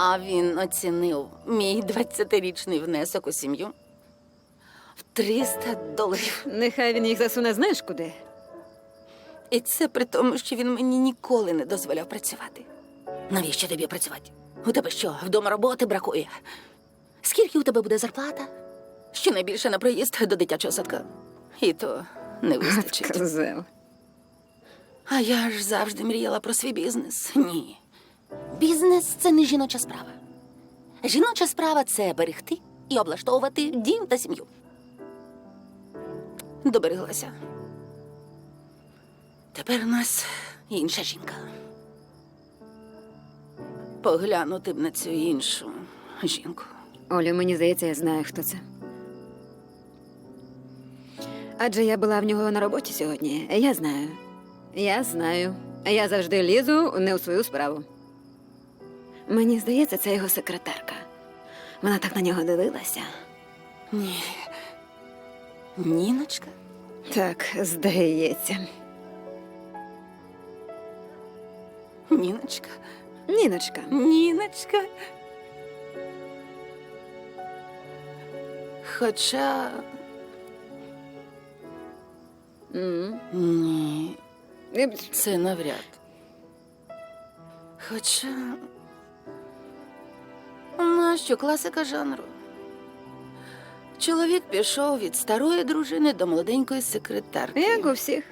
А він оцінив мій 20-річний внесок у сім'ю в 300 доларів. Нехай він їх засуне знаєш куди. І це при тому, що він мені ніколи не дозволяв працювати. Навіщо тобі працювати? У тебе що, вдома роботи бракує? Скільки у тебе буде зарплата? Щонайбільше на проїзд до дитячого садка. І то не вистачить. А я ж завжди мріяла про свій бізнес. Ні. Бізнес це не жіноча справа. Жіноча справа це берегти і облаштовувати дім та сім'ю. Добереглася. Тепер у нас інша жінка. Поглянути б на цю іншу жінку. Олю, мені здається, я знаю, хто це. Адже я була в нього на роботі сьогодні. Я знаю. Я знаю. Я завжди лізу не у свою справу. Мені здається, це його секретарка. Вона так на нього дивилася. Ні. Ніночка? Так, здається. Ніночка. Ніночка. Ніночка. Хоча ні, це навряд. Хоча що класика жанру. Чоловік пішов від старої дружини до молоденької секретарки. Як у всіх.